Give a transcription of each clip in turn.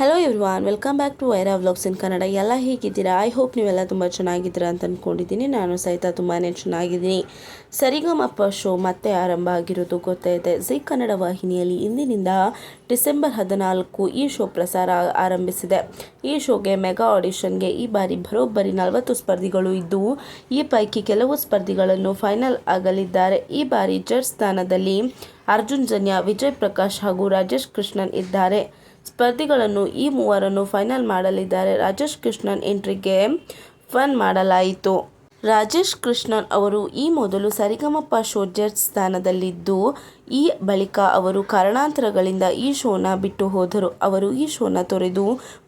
Hello everyone welcome back to Vaira vlogs in Kannada ಎಲ್ಲ ಹೇಗಿದ್ದೀರಾ? I hope ನೀವೆಲ್ಲ ತುಂಬ ಚೆನ್ನಾಗಿದ್ದೀರಾ ಅಂತ ಅಂದ್ಕೊಂಡಿದ್ದೀನಿ ನಾನು ಸಹಿತ ತುಂಬಾ ಚೆನ್ನಾಗಿದ್ದೀನಿ. ಸರಿಗಮಪ್ಪ ಶೋ ಮತ್ತೆ ಆರಂಭ ಆಗಿರೋದು ಗೊತ್ತಾಯಿದೆ ಜಿ ಕನ್ನಡ ವಾಹಿನಿಯಲ್ಲಿ ಇಂದಿನಿಂದ ಡಿಸೆಂಬರ್ ಹದಿನಾಲ್ಕು ಈ ಶೋ ಪ್ರಸಾರ ಆರಂಭಿಸಿದೆ. ಈ ಶೋಗೆ ಮೆಗಾ ಆಡಿಷನ್ಗೆ ಈ ಬಾರಿ ಬರೋಬ್ಬರಿ ನಲವತ್ತು ಸ್ಪರ್ಧಿಗಳು ಇದ್ದು, ಈ ಪೈಕಿ ಕೆಲವು ಸ್ಪರ್ಧಿಗಳನ್ನು ಫೈನಲ್ ಆಗಲಿದ್ದಾರೆ. ಈ ಬಾರಿ ಜಡ್ಜ್ ಸ್ಥಾನದಲ್ಲಿ ಅರ್ಜುನ್ ಜನ್ಯ, ವಿಜಯ್ ಪ್ರಕಾಶ್ ಹಾಗೂ ರಾಜೇಶ್ ಕೃಷ್ಣನ್ ಇದ್ದಾರೆ. ಸ್ಪರ್ಧಿಗಳನ್ನು ಈ ಮೂವರನ್ನು ಫೈನಲ್ ಮಾಡಲಿದ್ದಾರೆ. ರಾಜೇಶ್ ಕೃಷ್ಣನ್ ಎಂಟ್ರಿಗೆ ಫನ್ ಮಾಡಲಾಯಿತು. ರಾಜೇಶ್ ಕೃಷ್ಣನ್ ಅವರು ಈ ಮೊದಲು ಸರಿಗಮಪ್ಪ ಶೋ ಜಡ್ಜ್ ಸ್ಥಾನದಲ್ಲಿದ್ದು, ಈ ಬಳಿಕ ಅವರು ಕಾರಣಾಂತರಗಳಿಂದ ಈ ಶೋನ ಬಿಟ್ಟು ಹೋದರು. ಅವರು ಈ ಶೋನ ತೊರೆದು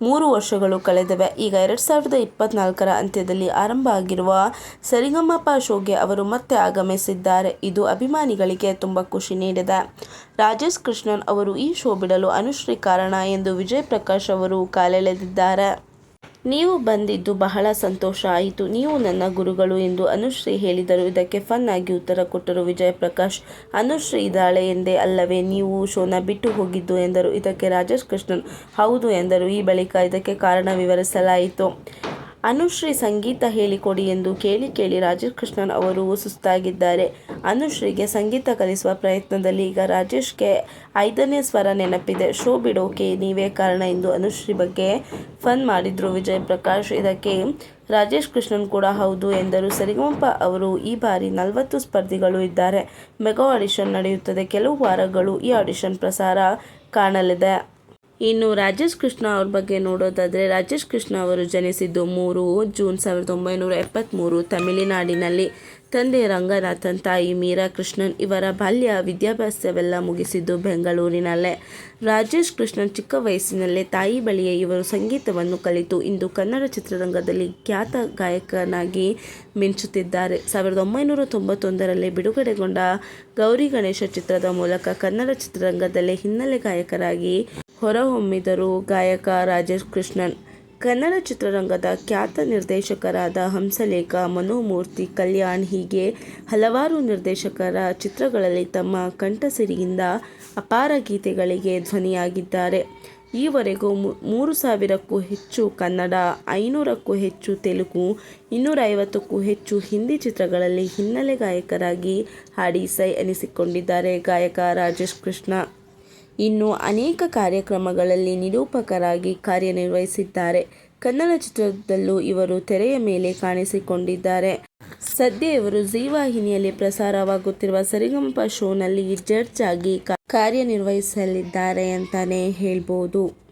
ಮೂರು ವರ್ಷಗಳು ಕಳೆದವೆ. ಈಗ ಎರಡು ಸಾವಿರದ ಇಪ್ಪತ್ನಾಲ್ಕರ ಅಂತ್ಯದಲ್ಲಿ ಆರಂಭ ಆಗಿರುವ ಸರಿಗಮಪ್ಪ ಶೋಗೆ ಅವರು ಮತ್ತೆ ಆಗಮಿಸಿದ್ದಾರೆ. ಇದು ಅಭಿಮಾನಿಗಳಿಗೆ ತುಂಬ ಖುಷಿ ನೀಡಿದೆ. ರಾಜೇಶ್ ಕೃಷ್ಣನ್ ಅವರು ಈ ಶೋ ಬಿಡಲು ಅನುಶ್ರೀ ಕಾರಣ ಎಂದು ವಿಜಯ್ ಪ್ರಕಾಶ್ ಅವರು ಕಾಲೆಳೆದಿದ್ದಾರೆ. ನೀವು ಬಂದಿದ್ದು ಬಹಳ ಸಂತೋಷ ಆಯಿತು. ನೀವು ನನ್ನ ಗುರುಗಳು ಎಂದು ಅನುಶ್ರೀ ಹೇಳಿದರು. ಇದಕ್ಕೆ ಫನ್ ಆಗಿ ಉತ್ತರ ಕೊಟ್ಟರು ವಿಜಯಪ್ರಕಾಶ್. ಅನುಶ್ರೀ ಇದ್ದಾಳೆ ಎಂದೇ ಅಲ್ಲವೇ, ನೀವು ಶೋನ ಬಿಟ್ಟು ಹೋಗಿದ್ದು ಎಂದರು. ಇದಕ್ಕೆ ರಾಜೇಶ್ ಕೃಷ್ಣನ್ ಹೌದು ಎಂದರು. ಈ ಬಳಿಕ ಇದಕ್ಕೆ ಕಾರಣ ವಿವರಿಸಲಾಯಿತು. ಅನುಶ್ರೀ ಸಂಗೀತ ಹೇಳಿಕೊಡಿ ಎಂದು ಕೇಳಿ ಕೇಳಿ ರಾಜೇಶ್ ಕೃಷ್ಣನ್ ಅವರು ಸುಸ್ತಾಗಿದ್ದಾರೆ. ಅನುಶ್ರೀಗೆ ಸಂಗೀತ ಕಲಿಸುವ ಪ್ರಯತ್ನದಲ್ಲಿ ಈಗ ರಾಜೇಶ್ಗೆ ಐದನೇ ಸ್ವರ ನೆನಪಿದೆ. ಶೋ ಬಿಡೋಕೆ ನೀವೇ ಕಾರಣ ಎಂದು ಅನುಶ್ರೀ ಬಗ್ಗೆ ಫನ್ ಮಾಡಿದ್ರು ವಿಜಯ್ ಪ್ರಕಾಶ್ ಇದಕ್ಕೆ ರಾಜೇಶ್ ಕೃಷ್ಣನ್ ಕೂಡ ಹೌದು ಎಂದರು. ಸರಿಗಮಪ ಅವರು ಈ ಬಾರಿ ನಲವತ್ತು ಸ್ಪರ್ಧಿಗಳು ಇದ್ದಾರೆ. ಮೆಗಾ ಆಡಿಷನ್ ನಡೆಯುತ್ತದೆ. ಕೆಲವು ವಾರಗಳು ಈ ಆಡಿಷನ್ ಪ್ರಸಾರ ಕಾಣಲಿದೆ. ಇನ್ನು ರಾಜೇಶ್ ಕೃಷ್ಣ ಅವ್ರ ಬಗ್ಗೆ ನೋಡೋದಾದರೆ, ರಾಜೇಶ್ ಕೃಷ್ಣ ಅವರು ಜನಿಸಿದ್ದು ಮೂರು ಜೂನ್ ಸಾವಿರದ ಒಂಬೈನೂರ ಎಪ್ಪತ್ತ್ಮೂರು ತಮಿಳುನಾಡಿನಲ್ಲಿ. ತಂದೆ ರಂಗನಾಥನ್ ತಾಯಿ ಮೀರಾ ಕೃಷ್ಣನ್ ಇವರ ಬಾಲ್ಯ ವಿದ್ಯಾಭ್ಯಾಸವೆಲ್ಲ ಮುಗಿಸಿದ್ದು ಬೆಂಗಳೂರಿನಲ್ಲೇ. ರಾಜೇಶ್ ಕೃಷ್ಣನ್ ಚಿಕ್ಕ ವಯಸ್ಸಿನಲ್ಲೇ ತಾಯಿ ಬಳಿಯೇ ಇವರು ಸಂಗೀತವನ್ನು ಕಲಿತು ಇಂದು ಕನ್ನಡ ಚಿತ್ರರಂಗದಲ್ಲಿ ಖ್ಯಾತ ಗಾಯಕನಾಗಿ ಮಿಂಚುತ್ತಿದ್ದಾರೆ. ಸಾವಿರದ ಒಂಬೈನೂರ ತೊಂಬತ್ತೊಂದರಲ್ಲಿ ಬಿಡುಗಡೆಗೊಂಡ ಗೌರಿ ಗಣೇಶ ಚಿತ್ರದ ಮೂಲಕ ಕನ್ನಡ ಚಿತ್ರರಂಗದಲ್ಲೇ ಹಿನ್ನೆಲೆ ಗಾಯಕರಾಗಿ ಹೊರಹೊಮ್ಮಿದರು ಗಾಯಕ ರಾಜೇಶ್ ಕೃಷ್ಣನ್. ಕನ್ನಡ ಚಿತ್ರರಂಗದ ಖ್ಯಾತ ನಿರ್ದೇಶಕರಾದ ಹಂಸಲೇಖ, ಮನೋಮೂರ್ತಿ ಕಲ್ಯಾಣ್ ಹೀಗೆ ಹಲವಾರು ನಿರ್ದೇಶಕರ ಚಿತ್ರಗಳಲ್ಲಿ ತಮ್ಮ ಕಂಠಸಿರಿಯಿಂದ ಅಪಾರ ಗೀತೆಗಳಿಗೆ ಧ್ವನಿಯಾಗಿದ್ದಾರೆ. ಈವರೆಗೂ ಮೂರು ಸಾವಿರಕ್ಕೂ ಹೆಚ್ಚು ಕನ್ನಡ, ಐನೂರಕ್ಕೂ ಹೆಚ್ಚು ತೆಲುಗು, ಇನ್ನೂರೈವತ್ತಕ್ಕೂ ಹೆಚ್ಚು ಹಿಂದಿ ಚಿತ್ರಗಳಲ್ಲಿ ಹಿನ್ನೆಲೆ ಗಾಯಕರಾಗಿ ಹಾಡಿ ಸೈ ಎನಿಸಿಕೊಂಡಿದ್ದಾರೆ ಗಾಯಕ ರಾಜೇಶ್ ಕೃಷ್ಣ. ಇನ್ನು ಅನೇಕ ಕಾರ್ಯಕ್ರಮಗಳಲ್ಲಿ ನಿರೂಪಕರಾಗಿ ಕಾರ್ಯನಿರ್ವಹಿಸಿದ್ದಾರೆ. ಕನ್ನಡ ಚಿತ್ರದಲ್ಲೂ ಇವರು ತೆರೆಯ ಮೇಲೆ ಕಾಣಿಸಿಕೊಂಡಿದ್ದಾರೆ. ಸದ್ಯ ಇವರು ಜೀ ವಾಹಿನಿಯಲ್ಲಿ ಪ್ರಸಾರವಾಗುತ್ತಿರುವ ಸರಿಗಮಪ ಶೋನಲ್ಲಿ ಜಡ್ಜ್ ಆಗಿ ಕಾರ್ಯನಿರ್ವಹಿಸಲಿದ್ದಾರೆ ಅಂತಾನೆ ಹೇಳ್ಬೋದು.